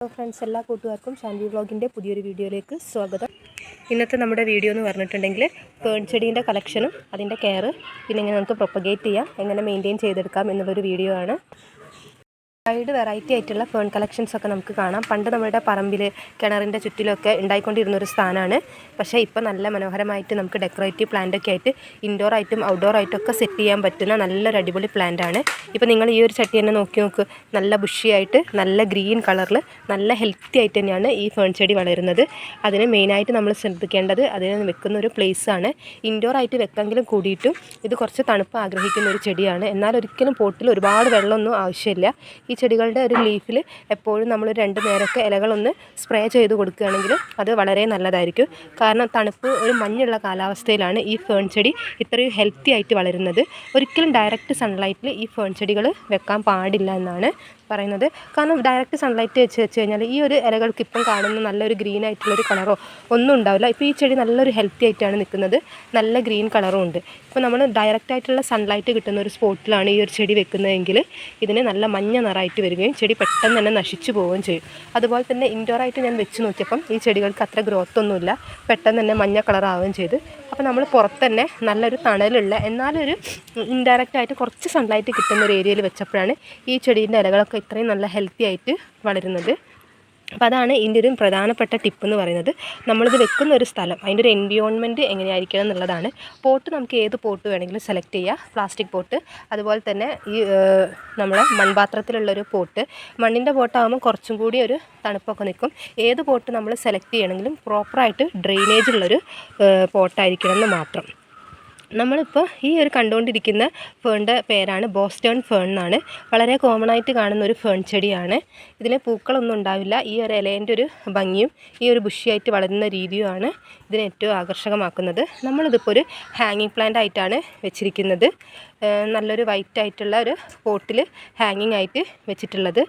Hello friends എല്ലാ കൂട്ടുകാർക്കും ശാന്തി വ്ളോഗിന്റെ പുതിയൊരു വീഡിയോയിലേക്ക് സ്വാഗതം. ഇന്നത്തെ നമ്മുടെ വീഡിയോ എന്ന് പറഞ്ഞിട്ടുണ്ടെങ്കിൽ പേൺ ചെടീന്റെ കളക്ഷനും അതിന്റെ കെയർ പിന്നെ എങ്ങനെ നമുക്ക് പ്രൊപ്പഗേറ്റ് ചെയ്യാം എങ്ങനെ മെയിന്റെയിൻ ചെയ്തെടുക്കാം എന്നുള്ളൊരു വീഡിയോ ആണ്. വൈഡ് വെറൈറ്റി ആയിട്ടുള്ള ഫേൺ കളക്ഷൻസ് ഒക്കെ നമുക്ക് കാണാം. പണ്ട് നമ്മുടെ പറമ്പിൽ കിണറിന്റെ ചുറ്റിലൊക്കെ ഉണ്ടായിക്കൊണ്ടിരുന്ന ഒരു സ്ഥാനമാണ് പക്ഷേ ഇപ്പോൾ നല്ല മനോഹരമായിട്ട് നമുക്ക് ഡെക്കറേറ്റീവ് പ്ലാന്റ് ഒക്കെ ആയിട്ട് ഇൻഡോർ ആയിട്ടും ഔട്ട്ഡോർ ആയിട്ടും ഒക്കെ സെറ്റ് ചെയ്യാൻ പറ്റുന്ന നല്ലൊരു അടിപൊളി ആണ്. ഇപ്പോൾ നിങ്ങൾ ഈ ഒരു ചട്ടി തന്നെ നോക്കി നോക്ക്. നല്ല ബുഷിയായിട്ട് നല്ല ഗ്രീൻ കളറിൽ നല്ല ഹെൽത്തി ആയിട്ട് തന്നെയാണ് ഈ ഫേൺ ചെടി വളരുന്നത്. അതിന് മെയിനായിട്ട് നമ്മൾ ശ്രദ്ധിക്കേണ്ടത് അതിന് വെക്കുന്ന ഒരു പ്ലേസ് ആണ്. ഇൻഡോർ ആയിട്ട് വെക്കെങ്കിലും കൂടിയിട്ടും ഇത് കുറച്ച് തണുപ്പ് ആഗ്രഹിക്കുന്ന ഒരു ചെടിയാണ്. എന്നാൽ ഒരിക്കലും പോട്ടിൽ ഒരുപാട് വെള്ളമൊന്നും ആവശ്യമില്ല. ഈ ചെടികളുടെ ഒരു ലീഫിൽ എപ്പോഴും നമ്മൾ രണ്ട് നേരമൊക്കെ ഇലകളൊന്ന് സ്പ്രേ ചെയ്ത് കൊടുക്കുകയാണെങ്കിൽ അത് വളരെ നല്ലതായിരിക്കും. കാരണം തണുപ്പ് ഒരു മഞ്ഞുള്ള കാലാവസ്ഥയിലാണ് ഈ ഫേൺ ചെടി ഇത്രയും ഹെൽത്തി ആയിട്ട് വളരുന്നത്. ഒരിക്കലും ഡയറക്റ്റ് സൺലൈറ്റിൽ ഈ ഫേൺ ചെടികൾ വെക്കാൻ പാടില്ല എന്നാണ് പറയുന്നത്. കാരണം ഡയറക്റ്റ് സൺലൈറ്റ് വെച്ച് വെച്ച് കഴിഞ്ഞാൽ ഈ ഒരു ഇലകൾക്ക് ഇപ്പം കാണുന്ന നല്ലൊരു ഗ്രീൻ ആയിട്ടുള്ളൊരു കളറോ ഒന്നും ഉണ്ടാവില്ല. ഇപ്പോൾ ഈ ചെടി നല്ലൊരു ഹെൽത്തി ആയിട്ടാണ് നിൽക്കുന്നത്. നല്ല ഗ്രീൻ കളറും ഉണ്ട്. ഇപ്പോൾ നമ്മൾ ഡയറക്റ്റ് ആയിട്ടുള്ള സൺലൈറ്റ് കിട്ടുന്ന ഒരു സ്പോട്ടിലാണ് ഈ ഒരു ചെടി വെക്കുന്നതെങ്കിൽ ഇതിന് നല്ല മഞ്ഞ നിറമായിട്ട് വരികയും ചെടി പെട്ടെന്ന് തന്നെ നശിച്ചു പോവുകയും ചെയ്യും. അതുപോലെ തന്നെ ഇൻഡോർ ആയിട്ട് ഞാൻ വെച്ച് നോക്കിയപ്പം ഈ ചെടികൾക്ക് അത്ര ഗ്രോത്ത് ഒന്നുമില്ല. പെട്ടെന്ന് തന്നെ മഞ്ഞ കളറാവുകയും ചെയ്ത് അപ്പോൾ നമ്മൾ പുറത്ത് തന്നെ നല്ലൊരു തണലുള്ള എന്നാലൊരു ഇൻഡയറക്റ്റ് ആയിട്ട് കുറച്ച് സൺലൈറ്റ് കിട്ടുന്ന ഒരു ഏരിയയിൽ വെച്ചപ്പോഴാണ് ഈ ചെടീന്റെ ഇലകളൊക്കെ ഇത്രയും നല്ല ഹെൽത്തി ആയിട്ട് വളരുന്നത്. അപ്പോൾ അതാണ് ഇതിന്റെ ഒരു പ്രധാനപ്പെട്ട ടിപ്പ് എന്ന് പറയുന്നത്. നമ്മളിത് വെക്കുന്ന ഒരു സ്ഥലം അതിന്റെ ഒരു എൻവിയോൺമെന്റ് എങ്ങനെയായിരിക്കണം എന്നുള്ളതാണ്. പോട്ട് നമുക്ക് ഏത് പോട്ട് വേണമെങ്കിലും സെലക്ട് ചെയ്യുക പ്ലാസ്റ്റിക് പോട്ട് അതുപോലെ തന്നെ ഈ നമ്മളെ മൺപാത്രത്തിലുള്ളൊരു പോട്ട്. മണ്ണിന്റെ പോട്ടാകുമ്പോൾ കുറച്ചും കൂടി ഒരു തണുപ്പൊക്കെ നിൽക്കും. ഏത് പോട്ട് നമ്മൾ സെലക്ട് ചെയ്യണമെങ്കിലും പ്രോപ്പറായിട്ട് ഡ്രെയിനേജ് ഉള്ളൊരു പോട്ടായിരിക്കണം എന്ന് മാത്രം. നമ്മളിപ്പോൾ ഈ ഒരു കണ്ടുകൊണ്ടിരിക്കുന്ന ഫേണിന്റെ പേരാണ് ബോസ്റ്റേൺ ഫേൺ എന്നാണ്. വളരെ കോമൺ ആയിട്ട് കാണുന്ന ഒരു ഫേൺ ചെടിയാണ്. ഇതിലെ പൂക്കളൊന്നും ഉണ്ടാവില്ല. ഈ ഒരു ഇലേന്റെ ഒരു ഭംഗിയും ഈ ഒരു ബുഷിയായിട്ട് വളരുന്ന രീതിയുമാണ് ഇതിനെ ഏറ്റവും ആകർഷകമാക്കുന്നത്. നമ്മളിതിപ്പോൾ ഒരു ഹാങ്ങിങ് പ്ലാന്റ് ആയിട്ടാണ് വെച്ചിരിക്കുന്നത്. നല്ലൊരു വൈറ്റ് ആയിട്ടുള്ള ഒരു പോട്ടിൽ ഹാങ്ങിങ് ആയിട്ട് വെച്ചിട്ടുള്ളത്.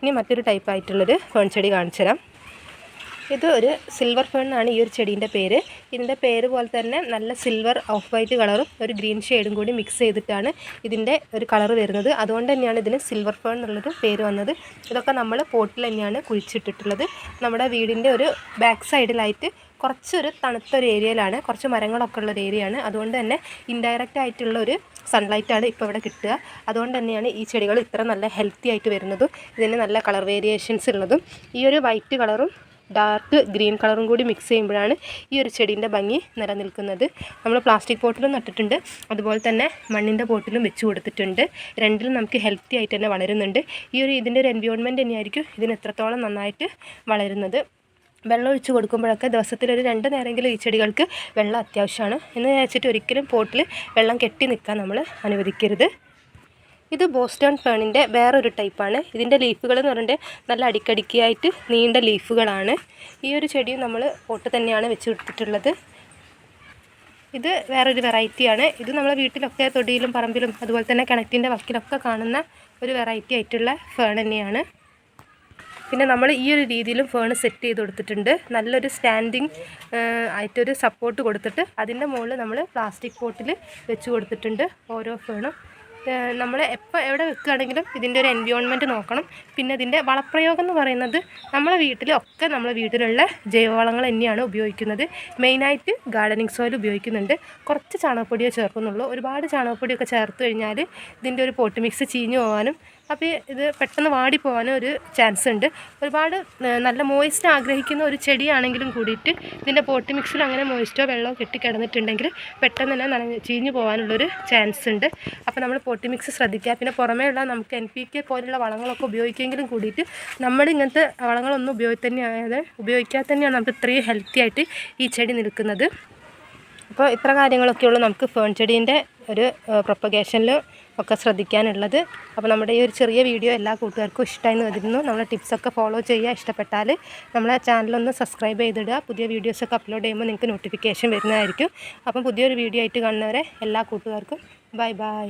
ഇനി മറ്റൊരു ടൈപ്പ് ആയിട്ടുള്ളൊരു ഫേൺ ചെടി കാണിച്ചു തരാം ഇത് ഒരു സിൽവർ ഫേൺ എന്നാണ് ഈ ഒരു ചെടീന്റെ പേര്. ഇതിന്റെ പേര് പോലെ തന്നെ നല്ല സിൽവർ ഓഫ് വൈറ്റ് കളറും ഒരു ഗ്രീൻ ഷെയ്ഡും കൂടി മിക്സ് ചെയ്തിട്ടാണ് ഇതിന്റെ ഒരു കളർ വരുന്നത്. അതുകൊണ്ട് തന്നെയാണ് ഇതിന് സിൽവർ ഫേൺ എന്നുള്ളൊരു പേര് വന്നത്. ഇതൊക്കെ നമ്മൾ പോട്ടിൽ തന്നെയാണ് കുഴിച്ചിട്ടിട്ടുള്ളത്. നമ്മുടെ വീടിന്റെ ഒരു ബാക്ക് സൈഡിലായിട്ട് കുറച്ചൊരു തണുത്തൊരു ഏരിയയിലാണ് കുറച്ച് മരങ്ങളൊക്കെ ഉള്ളൊരു ഏരിയയാണ് അതുകൊണ്ട് തന്നെ ഇൻഡയറക്റ്റ് ആയിട്ടുള്ള ഒരു സൺലൈറ്റാണ് ഇപ്പോൾ ഇവിടെ കിട്ടുക. അതുകൊണ്ട് തന്നെയാണ് ഈ ചെടികൾ ഇത്ര നല്ല ഹെൽത്തി ആയിട്ട് വരുന്നതും ഇതിന് നല്ല കളർ വേരിയേഷൻസ് ഉള്ളതും. ഈ ഒരു വൈറ്റ് കളറും ഡാർക്ക് ഗ്രീൻ കളറും കൂടി മിക്സ് ചെയ്യുമ്പോഴാണ് ഈ ഒരു ചെടീന്റെ ഭംഗി നിലനിൽക്കുന്നത്. നമ്മൾ പ്ലാസ്റ്റിക് പോട്ടിലും നട്ടിട്ടുണ്ട്. അതുപോലെ തന്നെ മണ്ണിന്റെ പോട്ടിലും വെച്ച് കൊടുത്തിട്ടുണ്ട്. രണ്ടിലും നമുക്ക് ഹെൽത്തി ആയിട്ട് തന്നെ വളരുന്നുണ്ട്. ഈ ഒരു ഇതിന്റെ ഒരു എൻവയോൺമെന്റ് തന്നെയായിരിക്കും ഇതിന് എത്രത്തോളം നന്നായിട്ട് വളരുന്നത്. വെള്ളം ഒഴിച്ച് കൊടുക്കുമ്പോഴൊക്കെ ദിവസത്തിലൊരു രണ്ട് നേരമെങ്കിലും ഈ ചെടികൾക്ക് വെള്ളം അത്യാവശ്യമാണ്. എന്ന് വെച്ചിട്ട് ഒരിക്കലും പോട്ടിൽ വെള്ളം കെട്ടി നിൽക്കാൻ നമ്മൾ അനുവദിക്കരുത്. ഇത് ബോസ്റ്റൺ ഫേണിന്റെ വേറൊരു ടൈപ്പാണ്. ഇതിന്റെ ലീഫുകൾ എന്ന് പറഞ്ഞിട്ട് നല്ല അടിക്കടിക്കായിട്ട് നീണ്ട ലീഫുകളാണ്. ഈ ഒരു ചെടിയും നമ്മൾ പോട്ട് തന്നെയാണ് വെച്ച് കൊടുത്തിട്ടുള്ളത്. ഇത് വേറൊരു വെറൈറ്റിയാണ്. ഇത് നമ്മളെ വീട്ടിലൊക്കെ തൊടിയിലും പറമ്പിലും അതുപോലെ തന്നെ കിണറ്റിന്റെ വക്കിലൊക്കെ കാണുന്ന ഒരു വെറൈറ്റി ആയിട്ടുള്ള ഫേൺ തന്നെയാണ്. പിന്നെ നമ്മൾ ഈ ഒരു രീതിയിലും ഫേൺ സെറ്റ് ചെയ്ത് കൊടുത്തിട്ടുണ്ട്. നല്ലൊരു സ്റ്റാൻഡിങ് ആയിട്ടൊരു സപ്പോർട്ട് കൊടുത്തിട്ട് അതിന്റെ മുകളിൽ നമ്മൾ പ്ലാസ്റ്റിക് പോട്ടിൽ വെച്ച് കൊടുത്തിട്ടുണ്ട് ഓരോ ഫേണും. നമ്മൾ എപ്പോൾ എവിടെ വെക്കുകയാണെങ്കിലും ഇതിന്റെ ഒരു എൻവിയോൺമെന്റ് നോക്കണം. പിന്നെ ഇതിന്റെ വളപ്രയോഗം എന്ന് പറയുന്നത് നമ്മളെ വീട്ടിലൊക്കെ നമ്മളെ വീട്ടിലുള്ള ജൈവവളങ്ങൾ തന്നെയാണ് ഉപയോഗിക്കുന്നത്. മെയിനായിട്ട് ഗാർഡനിങ് സോയിൽ ഉപയോഗിക്കുന്നുണ്ട്. കുറച്ച് ചാണകപ്പൊടിയോ ചേർക്കുന്നുള്ളൂ. ഒരുപാട് ചാണകപ്പൊടിയൊക്കെ ചേർത്ത് കഴിഞ്ഞാൽ ഇതിന്റെ ഒരു പോട്ട് മിക്സ് ചീഞ്ഞു പോകാനും അപ്പോൾ ഇത് പെട്ടെന്ന് വാടിപ്പോവാനും ഒരു ചാൻസ് ഉണ്ട് ഒരുപാട് നല്ല മോയിസ്റ്റ് ആഗ്രഹിക്കുന്ന ഒരു ചെടിയാണെങ്കിലും കൂടിയിട്ട് ഇതിന്റെ പോട്ടി മിക്സിൽ അങ്ങനെ മോയിസ്റ്റോ വെള്ളമോ കെട്ടിക്കിടന്നിട്ടുണ്ടെങ്കിൽ പെട്ടെന്ന് തന്നെ നനഞ്ഞ് ചീഞ്ഞു പോകാനുള്ളൊരു ചാൻസ് ഉണ്ട് അപ്പോൾ നമ്മൾ പോട്ടി മിക്സ് ശ്രദ്ധിക്കുക പിന്നെ പുറമേയുള്ള നമുക്ക് എൻ പി കെ പോലുള്ള വളങ്ങളൊക്കെ ഉപയോഗിക്കുമെങ്കിലും കൂടിയിട്ട് നമ്മൾ ഇങ്ങനത്തെ വളങ്ങളൊന്നും ഉപയോഗി തന്നെയായത് ഉപയോഗിക്കാതെ തന്നെയാണ് നമുക്ക് ഇത്രയും ഹെൽത്തി ആയിട്ട് ഈ ചെടി നിൽക്കുന്നത്. അപ്പോൾ ഇത്ര കാര്യങ്ങളൊക്കെയുള്ളൂ നമുക്ക് ഫേൺ ചെടീന്റെ ഒരു പ്രൊപ്പഗേഷനിൽ ഒക്കെ ശ്രദ്ധിക്കാനുള്ളത്. അപ്പോൾ നമ്മുടെ ഈ ഒരു ചെറിയ വീഡിയോ എല്ലാ കൂട്ടുകാർക്കും ഇഷ്ടമായി വരുന്നു നമ്മളെ ടിപ്സൊക്കെ ഫോളോ ചെയ്യുക. ഇഷ്ടപ്പെട്ടാൽ നമ്മളെ ചാനലൊന്ന് സബ്സ്ക്രൈബ് ചെയ്തിടുക. പുതിയ വീഡിയോസൊക്കെ അപ്ലോഡ് ചെയ്യുമ്പോൾ നിങ്ങൾക്ക് നോട്ടിഫിക്കേഷൻ വരുന്നതായിരിക്കും. അപ്പം പുതിയൊരു വീഡിയോ ആയിട്ട് കാണുന്നവരെ എല്ലാ കൂട്ടുകാർക്കും ബൈ ബൈ